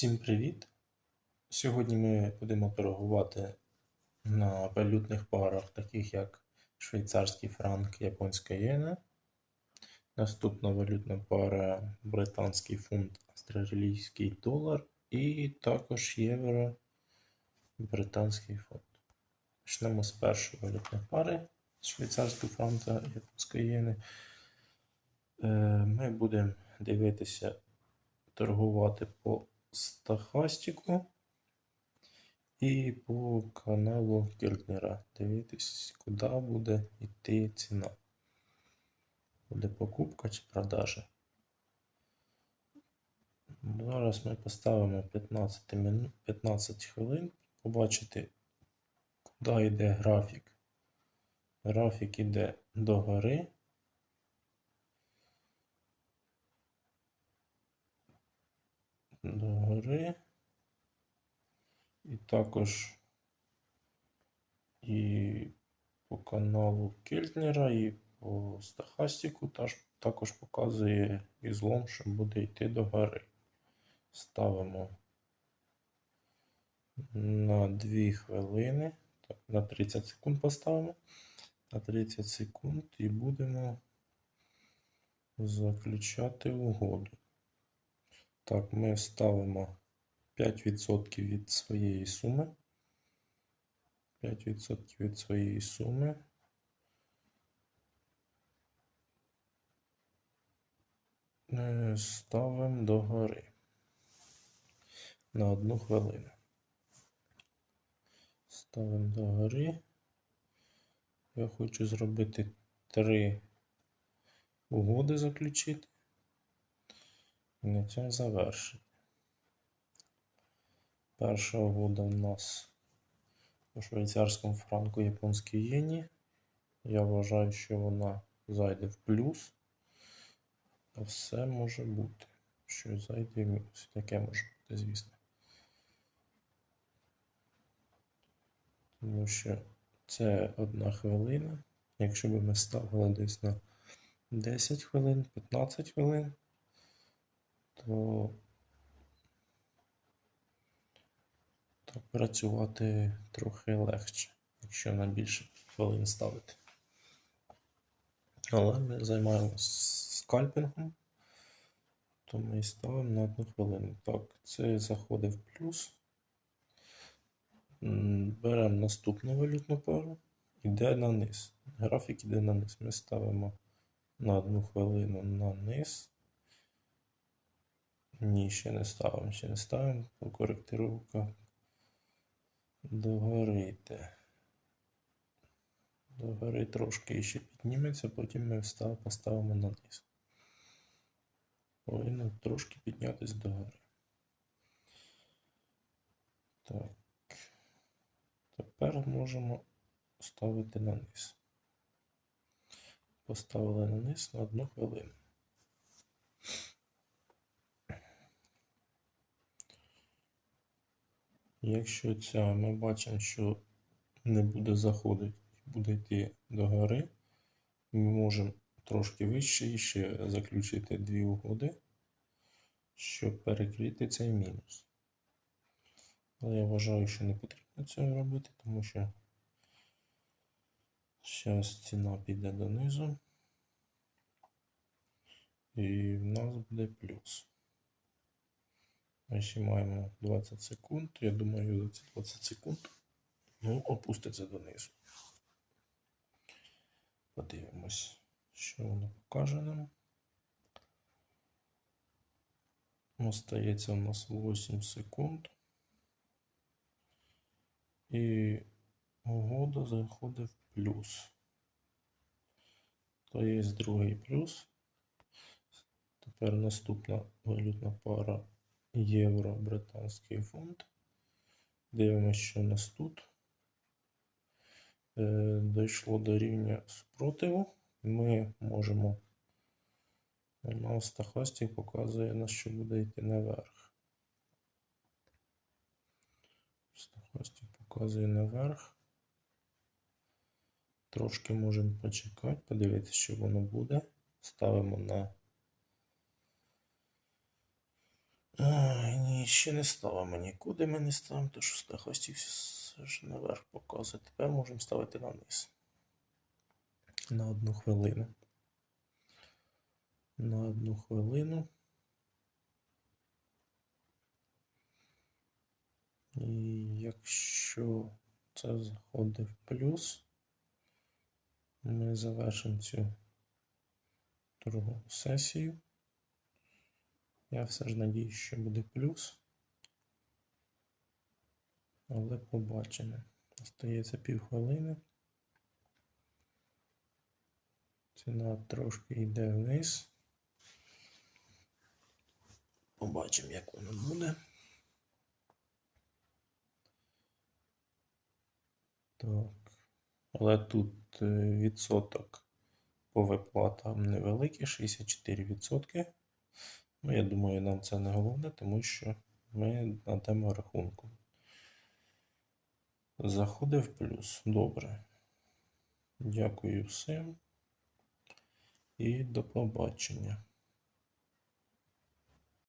Всім привіт! Сьогодні ми будемо торгувати на валютних парах, таких як швейцарський франк, японська єна. Наступна валютна пара британський фунт, австралійський долар і також євро, британський фунт. Почнемо з першої валютної пари швейцарського франка, японської єни. Е, Ми будемо дивитися, торгувати по стахастику і по каналу Кельтнера. Дивитись, куди буде йти ціна. Буде покупка чи продажа. Зараз ми поставимо 15, мину... 15 хвилин, побачити, куди йде графік. Графік іде догори. Догори. І також і по каналу Кельтнера, і по Стахастику також показує ізлом, що буде йти до гори. Ставимо на 2 хвилини. Так, на 30 секунд поставимо. На 30 секунд і будемо заключати угоду. Так, ми ставимо 5% від своєї суми. 5% від своєї суми. Е, Ставимо до гори на одну хвилину. Ставимо до гори. Я хочу зробити три угоди заключити. І на цьому завершити. Перша угода у нас по швейцарському франку японській єні. Я вважаю, що вона зайде в плюс. А все може бути. Що зайде в мінус. Таке може бути, звісно. Тому що це одна хвилина. Якщо б ми ставили десь на 10 хвилин, 15 хвилин, то так працювати трохи легше, якщо на більше хвилин ставити. Але ми займаємося скальпінгом, то ми ставимо на одну хвилину. Так, це заходить в плюс. Беремо наступну валютну пару, іде на низ. Графік іде на низ. Ми ставимо на одну хвилину на низ. Ні, ще не ставимо, ще не ставимо. Коректировка догори йде. Догори трошки ще підніметься, потім ми встав, поставимо на низ. Повинно трошки піднятися догори. Так. Тепер можемо ставити на низ. Поставили на низ на одну хвилину. Якщо ця ми бачимо, що не буде заходити, буде йти до гори, ми можемо трошки вище і ще заключити дві угоди, щоб перекрити цей мінус. Але я вважаю, що не потрібно цього робити, тому що зараз ціна піде донизу. І в нас буде плюс. Ми ще маємо 20 секунд. Я думаю, за ці 20 секунд ну, опуститься донизу. Подивимось, що воно покаже нам. Остається у нас 8 секунд. І угода заходить в плюс. То є другий плюс. Тепер наступна валютна пара євро британський фунт. Дивимося, що у нас тут. Е, Дійшло до рівня спротиву. Ми можемо. У нас стахастик показує нас, що буде йти наверх. Стахастик показує наверх. Трошки можемо почекати, подивитися, що воно буде. Ставимо на. Ні, ще не ставимо нікуди ми не ставимо, то що все ж наверх показує. Тепер можемо ставити на низ. На одну хвилину. На одну хвилину. І якщо це заходить в плюс, ми завершимо цю другу сесію. Я все ж надіюсь, що буде плюс. Але побачимо. Остається півхвилини. Ціна трошки йде вниз. Побачимо, як воно буде. Так. Але тут е, відсоток по виплатам невеликий, 64%. Ну, я думаю, нам це не головне, тому що ми на тему рахунку. Заходив плюс. Добре. Дякую всім і до побачення.